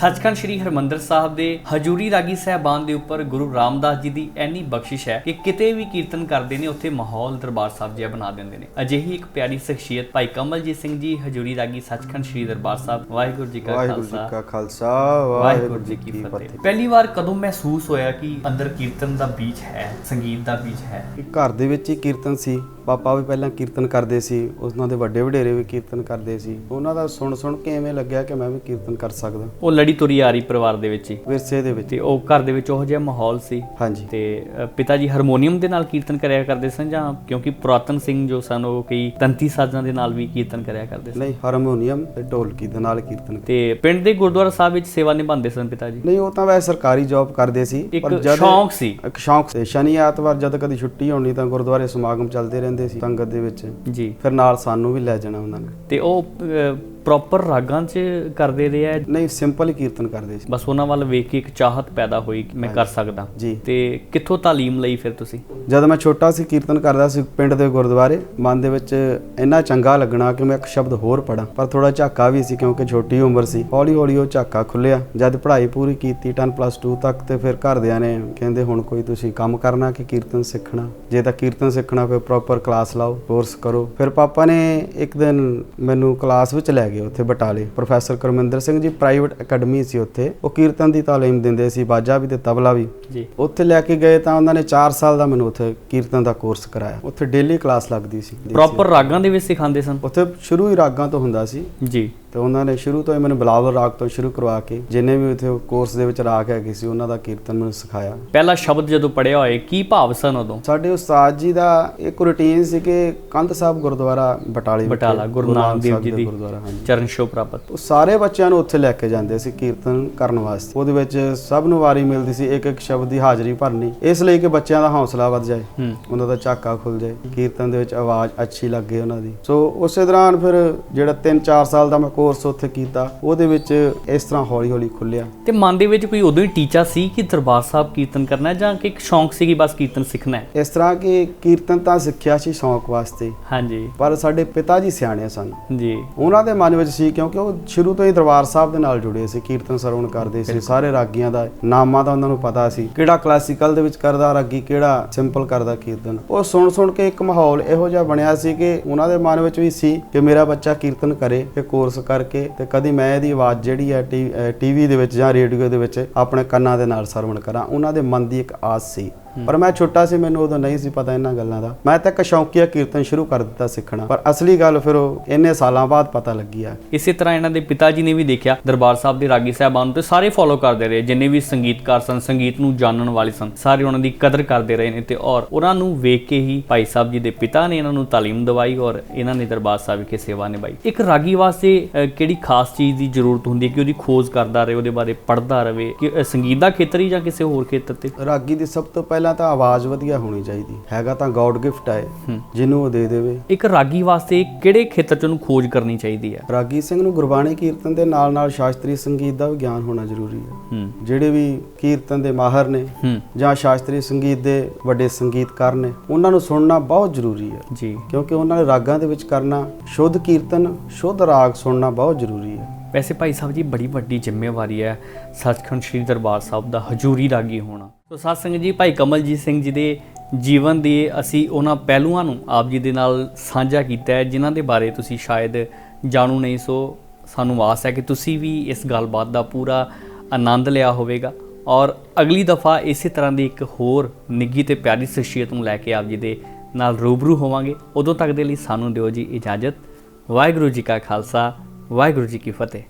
ਸੱਚਖੰਡ ਸ੍ਰੀ ਹਰਮੰਦਰ ਸਾਹਿਬ ਦੇ ਹਜੂਰੀ ਰਾਗੀ ਸਹਿਬਾਨ ਦੇ ਉੱਪਰ ਗੁਰੂ ਰਾਮਦਾਸ ਜੀ ਦੀ ਐਨੀ ਬਖਸ਼ਿਸ਼ ਹੈ ਕਿ ਕਿਤੇ ਵੀ ਕੀਰਤਨ ਕਰਦੇ ਨੇ ਉੱਥੇ ਮਾਹੌਲ ਦਰਬਾਰ ਸਾਹਿਬ ਜਿਹਾ ਬਣਾ ਦਿੰਦੇ ਨੇ। ਅਜਿਹੀ ਇੱਕ ਪਿਆਰੀ ਸ਼ਖਸੀਅਤ ਭਾਈ ਕਮਲਜੀਤ ਸਿੰਘ ਜੀ ਹਜੂਰੀ ਰਾਗੀ ਸੱਚਖੰਡ ਸ੍ਰੀ ਦਰਬਾਰ ਸਾਹਿਬ। ਵਾਹਿਗੁਰੂ ਜੀ ਕਾ ਖਾਲਸਾ। ਵਾਹਿਗੁਰੂ ਜੀ ਕੀ ਫਤਿਹ। ਪਹਿਲੀ ਵਾਰ ਕਦੋਂ ਮਹਿਸੂਸ ਹੋਇਆ ਕਿ ਅੰਦਰ ਕੀਰਤਨ ਦਾ ਬੀਜ ਹੈ ਸੰਗੀਤ ਦਾ ਬੀਜ ਹੈ? ਘਰ ਦੇ ਵਿੱਚ ਹੀ ਕੀਰਤਨ ਸੀ। ਪਾਪਾ ਵੀ ਪਹਿਲਾਂ ਕੀਰਤਨ ਕਰਦੇ ਸੀ ਉਹਨਾਂ ਦੇ ਵੱਡੇ ਵਡੇਰੇ ਵੀ ਕੀਰਤਨ ਕਰਦੇ ਸੀ। ਉਹਨਾਂ ਦਾ ਸੁਣ ਸੁਣ ਕੇ ਐਵੇਂ ਲੱਗਿਆ ਕਿ ਮੈਂ ਵੀ ਕੀਰਤਨ ਕਰ ਸਕਦਾ। ਉਹ ਲੜੀ ਤੁਰੀ ਆ ਰਹੀ ਪਰਿਵਾਰ ਦੇ ਵਿੱਚ ਹੀ। ਵਿਰਸੇ ਦੇ ਵਿੱਚ। ਤੇ ਉਹ ਘਰ ਦੇ ਵਿੱਚ ਉਹ ਜਿਹਾ ਮਾਹੌਲ ਸੀ। ਹਾਂਜੀ। ਤੇ ਅ, ਪਿਤਾ ਜੀ ਹਾਰਮੋਨੀਅਮ ਦੇ ਨਾਲ ਕੀਰਤਨ ਕਰਿਆ ਕਰਦੇ ਸਨ ਜਾਂ ਕਿਉਂਕਿ ਪੁਰਾਤਨ ਸਿੰਘ ਜੋ ਸਨ ਉਹ ਕਈ ਤੰਤੀ ਸਾਜ਼ਾਂ ਦੇ ਨਾਲ ਵੀ ਕੀਰਤਨ ਕਰਿਆ ਕਰਦੇ ਸਨ? ਨਹੀਂ ਹਾਰਮੋਨੀਅਮ ਤੇ ਢੋਲਕੀ ਦੇ ਨਾਲ ਕੀਰਤਨ ਤੇ ਪਿੰਡ ਦੇ ਗੁਰਦੁਆਰਾ ਸਾਹਿਬ ਵਿੱਚ ਸੇਵਾ ਨਿਭਾਉਂਦੇ ਸਨ ਪਿਤਾ ਜੀ ਨਹੀਂ ਉਹ ਤਾਂ ਵੈਸੇ ਸਰਕਾਰੀ ਜੌਬ ਕਰਦੇ ਸੀ ਇੱਕ ਸ਼ੌਂਕ ਸੀ। ਇੱਕ ਸ਼ੌਂਕ ਸੀ। ਸ਼ਨੀ ਐਤਵਾਰ ਜਦ ਕਦੀ ਛੁੱਟੀ ਹੋਣੀ ਤਾਂ ਗੁਰਦੁਆਰੇ ਸਮਾਗਮ ਚੱਲਦੇ ਰਹਿੰਦੇ ਸੀ ਸੰਗਤ ਦੇ ਵਿੱਚ। ਜੀ। ਫਿਰ ਨਾਲ ਸਾਨੂੰ ਵੀ ਲੈ ਜਾਣਾ ਉਹਨਾਂ ਨੇ। ਤੇ ਉਹ ਪ੍ਰੋਪਰ ਰਾਗਾਂ 'ਚ ਕਰਦੇ ਰਹੇ ਆ? ਨਹੀਂ ਸਿੰਪਲ ਹੀ ਕੀਰਤਨ ਕਰਦੇ ਸੀ। ਬਸ ਉਹਨਾਂ ਵੱਲ ਵੇਖ ਕੇ ਇੱਕ ਚਾਹਤ ਪੈਦਾ ਹੋਈ ਕਿ ਮੈਂ ਕਰ ਸਕਦਾ। ਜੀ। ਤੇ ਕਿੱਥੋਂ ਤਾਲੀਮ ਲਈ ਫਿਰ ਤੁਸੀਂ? ਜਦ ਮੈਂ ਛੋਟਾ ਸੀ ਕੀਰਤਨ ਕਰਦਾ ਸੀ ਪਿੰਡ ਦੇ ਗੁਰਦੁਆਰੇ ਮਨ ਦੇ ਵਿੱਚ ਇੰਨਾ ਚੰਗਾ ਲੱਗਣਾ ਕਿ ਮੈਂ ਇੱਕ ਸ਼ਬਦ ਹੋਰ ਪੜਾਂ ਪਰ ਥੋੜਾ ਝਾਕਾ ਵੀ ਸੀ ਕਿਉਂਕਿ ਛੋਟੀ ਉਮਰ ਸੀ। ਹੌਲੀ ਹੌਲੀ ਉਹ ਝਾਕਾ ਖੁੱਲਿਆ ਜਦ ਪੜ੍ਹਾਈ ਪੂਰੀ ਕੀਤੀ 10+2 ਤੱਕ ਤੇ ਫਿਰ ਘਰਦਿਆਂ ਨੇ ਕਹਿੰਦੇ ਹੁਣ ਕੋਈ ਤੁਸੀਂ ਕੰਮ ਕਰਨਾ ਕਿ ਕੀਰਤਨ ਸਿੱਖਣਾ? ਜੇ ਤਾਂ ਕੀਰਤਨ ਸਿੱਖਣਾ ਫਿਰ ਪ੍ਰੋਪਰ ਕਲਾਸ ਲਾਓ ਕੋਰਸ ਕਰੋ। ਫਿਰ ਪਾਪਾ ਨੇ ਇੱਕ ਦਿਨ ਮੈਨੂੰ ਕਲਾਸ ਵਿੱਚ ਲੈ ਗਏ ਉੱਥੇ ਬਟਾਲੇ। Professor Karminder Singh ji private academy ਸੀ ਉੱਥੇ। ਉਹ ਕੀਰਤਨ ਦੀ ਤਾਲੀਮ ਦਿੰਦੇ ਸੀ ਬਾਜਾ ਵੀ ਤੇ ਤਬਲਾ ਵੀ। ਜੀ। ਉੱਥੇ ਲੈ ਕੇ ਗਏ ਤਾਂ ਉਹਨਾਂ ਨੇ 4 ਸਾਲ ਦਾ ਮੈਨੂੰ ਉੱਥੇ ਕੀਰਤਨ ਦਾ ਕੋਰਸ ਕਰਾਇਆ। ਉੱਥੇ ਡੇਲੀ ਕਲਾਸ ਲੱਗਦੀ ਸੀ। ਪ੍ਰੋਪਰ ਰਾਗਾਂ ਦੇ ਵਿੱਚ ਸਿਖਾਉਂਦੇ ਸਨ? ਉੱਥੇ ਸ਼ੁਰੂ ਹੀ ਰਾਗਾਂ ਤੋਂ ਹੁੰਦਾ ਸੀ। ਜੀ। ਤੇ ਉਹਨਾਂ ਨੇ ਸ਼ੁਰੂ ਤੋਂ ਹੀ ਮੈਨੂੰ ਬਲਾਵਲ ਰਾਗ ਤੋਂ ਸ਼ੁਰੂ ਕਰਵਾ ਕੇ ਜਿੰਨੇ ਵੀ ਉੱਥੇ ਕੋਰਸ ਦੇ ਵਿੱਚ ਰਾਗ ਹੈਗੇ ਸੀ ਉਹਨਾਂ ਦਾ ਕੀਰਤਨ ਮੈਨੂੰ ਸਿਖਾਇਆ। ਪਹਿਲਾ ਸ਼ਬਦ ਜਦੋਂ ਪੜਿਆ ਹੋਏ ਕੀ ਭਾਵ ਸਨ ਉਦੋਂ? ਸਾਡੇ ਉਸਤਾਦ ਜੀ ਦਾ ਇੱਕ ਰੁਟੀਨ ਸੀ ਕਿ ਕੰਧ ਸਾਹਿਬ ਗੁਰਦੁਆਰਾ ਬਟਾਲੇ ਬਟਾਲਾ ਗੁਰੂ ਨਾਨਕ ਦੇਵ ਜੀ ਦੇ ਚਰਨ ਛੋਹ ਪ੍ਰਾਪਤ। ਉਹ ਸਾਰੇ ਬੱਚਿਆਂ ਨੂੰ ਉੱਥੇ ਲੈ ਕੇ ਜਾਂਦੇ ਸੀ ਕੀਰਤਨ ਕਰਨ ਵਾਸਤੇ। ਉਹਦੇ ਵਿੱਚ ਸਭ ਨੂੰ ਵਾਰੀ ਮਿਲਦੀ ਸੀ ਇੱਕ ਇੱਕ ਸ਼ਬਦ ਦੀ ਹਾਜ਼ਰੀ ਭਰਨੀ। ਇਸ ਲਈ ਕਿ ਬੱਚਿਆਂ ਦਾ ਹੌਸਲਾ ਵੱਧ ਜਾਏ ਉਹਨਾਂ ਦਾ ਝਾਕਾ ਖੁੱਲ ਜਾਏ ਕੀਰਤਨ ਦੇ ਵਿੱਚ ਆਵਾਜ਼ ਅੱਛੀ ਲੱਗੇ ਉਹਨਾਂ ਦੀ। ਸੋ ਉਸੇ ਦੌਰਾਨ ਫਿਰ ਜਿਹੜਾ 3-4 ਸਾਲ ਦਾ ਮੈਂ ਕੋਰਸ ਉੱਥੇ ਕੀਤਾ ਉਹਦੇ ਵਿੱਚ ਇਸ ਤਰ੍ਹਾਂ ਹੌਲੀ-ਹੌਲੀ ਖੁੱਲਿਆ। ਤੇ ਮਨ ਦੇ ਵਿੱਚ ਕੋਈ ਉਦੋਂ ਹੀ ਟੀਚਾ ਸੀ ਕਿ ਦਰਬਾਰ ਸਾਹਿਬ ਕੀਰਤਨ ਕਰਨਾ ਹੈ ਜਾਂ ਕਿ ਇੱਕ ਸ਼ੌਂਕ ਸੀ ਕਿ ਬਸ ਕੀਰਤਨ ਸਿੱਖਣਾ ਹੈ? ਇਸ ਤਰ੍ਹਾਂ ਕਿ ਕੀਰਤਨ ਤਾਂ ਸਿੱਖਿਆ ਸੀ ਸ਼ੌਂਕ ਵਾਸਤੇ ਹਾਂਜੀ। ਪਰ ਸਾਡੇ ਪਿਤਾ ਜੀ ਸਿਆਣੇ ਸਨ। ਜੀ। ਉਹਨਾਂ ਦੇ ਮਨ ਵਿੱਚ ਸੀ ਕਿਉਂਕਿ ਉਹ ਸ਼ੁਰੂ ਤੋਂ ਹੀ ਦਰਬਾਰ ਸਾਹਿਬ ਦੇ ਨਾਲ ਜੁੜੇ ਸੀ ਕੀਰਤਨ ਸਰਵਣ ਕਰਦੇ ਸੀ ਸਾਰੇ ਰਾਗੀਆਂ ਦਾ ਨਾਮਾਂ ਦਾ ਉਹਨਾਂ ਨੂੰ ਪਤਾ ਸੀ ਕਿਹੜਾ ਕਲਾਸੀਕਲ ਦੇ ਵਿੱਚ ਕਰਦਾ ਰਾਗੀ ਕਿਹੜਾ ਸਿੰਪਲ ਕਰਦਾ ਕੀਰਤਨ। ਉਹ ਸੁਣ ਸੁਣ ਕੇ ਇੱਕ ਮਾਹੌਲ ਇਹੋ ਜਿਹਾ ਬਣਿਆ ਸੀ ਕਿ ਉਹਨਾਂ ਦੇ ਮਨ ਵਿੱਚ ਵੀ ਸੀ ਕਿ ਮੇਰਾ ਬੱਚਾ ਕੀਰਤਨ ਕਰੇ ਤੇ ਕੋਰਸ ਕਰਕੇ ਤੇ ਕਦੀ ਮੈਂ ਇਹਦੀ ਆਵਾਜ਼ ਜਿਹੜੀ ਹੈ ਟੀਵੀ ਦੇ ਵਿੱਚ ਜਾਂ ਰੇਡੀਓ ਦੇ ਵਿੱਚ ਆਪਣੇ ਕੰਨਾਂ ਦੇ ਨਾਲ ਸਰਵਣ ਕਰਾਂ। ਉਹਨਾਂ ਦੇ ਮਨ ਦੀ ਇੱਕ ਆਸ ਸੀ। ਪਰ ਮੈਂ ਛੋਟਾ ਸੀ ਮੈਨੂੰ ਉਦੋਂ ਨਹੀਂ ਸੀ ਪਤਾ ਇਹਨਾਂ ਗੱਲਾਂ ਦਾ। ਮੈਂ ਤਾਂ ਇੱਕ ਸ਼ੌਂਕੀਆ ਕੀਰਤਨ ਸ਼ੁਰੂ ਕਰ ਦਿੱਤਾ ਸਿੱਖਣਾ। ਪਰ ਅਸਲੀ ਗੱਲ ਫਿਰ ਉਹ ਇੰਨੇ ਸਾਲਾਂ ਬਾਅਦ ਪਤਾ ਲੱਗੀ ਆ। ਇਸੇ ਤਰ੍ਹਾਂ ਇਹਨਾਂ ਦੇ ਪਿਤਾ ਜੀ ਨੇ ਵੀ ਦੇਖਿਆ ਦਰਬਾਰ ਸਾਹਿਬ ਦੇ ਰਾਗੀ ਸਾਹਿਬਾਨ ਤੇ ਸਾਰੇ ਫੋਲੋ ਕਰਦੇ ਰਹੇ ਜਿੰਨੇ ਵੀ ਸੰਗੀਤਕਾਰ ਸਨ ਸੰਗੀਤ ਨੂੰ ਜਾਣਨ ਵਾਲੇ ਸਨ ਸਾਰੇ ਉਹਨਾਂ ਦੀ ਕਦਰ ਕਰਦੇ ਰਹੇ ਨੇ ਤੇ ਔਰ ਉਹਨਾਂ ਨੂੰ ਵੇਖ ਕੇ ਹੀ ਭਾਈ ਸਾਹਿਬ ਜੀ ਦੇ ਪਿਤਾ ਨੇ ਇਹਨਾਂ ਨੂੰ ਤਾਲੀਮ ਦਿਵਾਈ ਔਰ ਇਹਨਾਂ ਨੇ ਦਰਬਾਰ ਸਾਹਿਬ ਵਿਖੇ ਸੇਵਾ ਨਿਭਾਈ। ਇੱਕ ਰਾਗੀ ਵਾਸਤੇ ਕਿਹੜੀ ਖਾਸ ਚੀਜ਼ ਦੀ ਜ਼ਰੂਰਤ ਹੁੰਦੀ ਹੈ ਕਿ ਉਹਦੀ ਖੋਜ ਕਰਦਾ ਰਹੇ ਉਹਦੇ ਬਾਰੇ ਪੜ੍ਹਦਾ ਰਹੇ ਕਿ ਸੰਗੀਤ ਦਾ ਖੇਤਰ ਹੀ ਜਾਂ ਕਿਸੇ ਹੋਰ ਖੇਤਰ ਤੇ? ਰਾਗੀ ਦੀ ਸਭ ਤੋਂ ਪਹਿਲਾਂ ਤਾਂ ਆਵਾਜ਼ ਵਧੀਆ ਹੋਣੀ ਚਾਹੀਦੀ। ਹੈਗਾ ਤਾਂ ਗੋਡ ਗਿਫਟ ਹੈ। ਜਿਹਨੂੰ ਉਹ ਦੇ ਦੇਵੇ। ਇੱਕ ਰਾਗੀ ਵਾਸਤੇ ਕਿਹੜੇ ਖੇਤਰ 'ਚ ਉਹਨੂੰ ਖੋਜ ਕਰਨੀ ਚਾਹੀਦੀ ਹੈ? ਰਾਗੀ ਸਿੰਘ ਨੂੰ ਗੁਰਬਾਣੀ ਕੀਰਤਨ ਦੇ ਨਾਲ ਨਾਲ ਸ਼ਾਸਤਰੀ ਸੰਗੀਤ ਦਾ ਵੀ ਗਿਆਨ ਹੋਣਾ ਜ਼ਰੂਰੀ ਹੈ। ਜਿਹੜੇ ਵੀ ਕੀਰਤਨ ਦੇ ਮਾਹਰ ਨੇ ਜਾਂ ਸ਼ਾਸਤਰੀ ਸੰਗੀਤ ਦੇ ਵੱਡੇ ਸੰਗੀਤਕਾਰ ਨੇ ਉਹਨਾਂ ਨੂੰ ਸੁਣਨਾ ਬਹੁਤ ਜ਼ਰੂਰੀ ਹੈ। ਜੀ। ਕਿਉਂਕਿ ਉਹਨਾਂ ਨੇ ਰਾਗਾਂ ਦੇ ਵਿੱਚ ਕਰਨਾ ਸ਼ੁੱਧ ਕੀਰਤਨ ਸ਼ੁੱਧ ਰਾਗ ਸੁਣਨਾ ਬਹੁਤ ਜ਼ਰੂਰੀ ਹੈ। ਵੈਸੇ ਭਾਈ ਸਾਹਿਬ ਜੀ ਬੜੀ ਵੱਡੀ ਜ਼ਿੰਮੇਵਾਰੀ ਹੈ ਸੱਚਖੰਡ ਸ੍ਰੀ ਦਰਬਾਰ ਸਾਹਿਬ ਦਾ ਹਜੂਰੀ ਰਾਗੀ ਹੋਣਾ। ਸੋ ਸਾਧ ਸੰਗਤ ਜੀ, ਭਾਈ ਕਮਲਜੀਤ ਸਿੰਘ ਜੀ ਦੇ ਜੀਵਨ ਦੇ ਅਸੀਂ ਉਹਨਾਂ ਪਹਿਲੂਆਂ ਨੂੰ ਆਪ ਜੀ ਦੇ ਨਾਲ ਸਾਂਝਾ ਕੀਤਾ ਹੈ, ਜਿਨ੍ਹਾਂ ਦੇ ਬਾਰੇ ਤੁਸੀਂ ਸ਼ਾਇਦ ਜਾਣੂ ਨਹੀਂ, ਸੋ ਸਾਨੂੰ ਆਸ ਹੈ ਕਿ ਤੁਸੀਂ ਵੀ ਇਸ ਗੱਲਬਾਤ ਦਾ ਪੂਰਾ ਆਨੰਦ ਲਿਆ ਹੋਵੇਗਾ। ਔਰ ਅਗਲੀ ਦਫਾ ਇਸੇ ਤਰ੍ਹਾਂ ਦੀ ਇੱਕ ਹੋਰ ਨਿੱਗੀ ਤੇ ਪਿਆਰੀ ਸ਼ਖਸੀਅਤ ਨੂੰ ਲੈ ਕੇ ਆਪ ਜੀ ਦੇ ਨਾਲ ਰੂਬਰੂ ਹੋਵਾਂਗੇ। ਉਦੋਂ ਤੱਕ ਦੇ ਲਈ ਸਾਨੂੰ ਦਿਓ ਜੀ ਇਜਾਜ਼ਤ। ਵਾਹਿਗੁਰੂ ਜੀ ਕਾ ਖਾਲਸਾ, ਵਾਹਿਗੁਰੂ ਜੀ ਕੀ ਫਤਿਹ।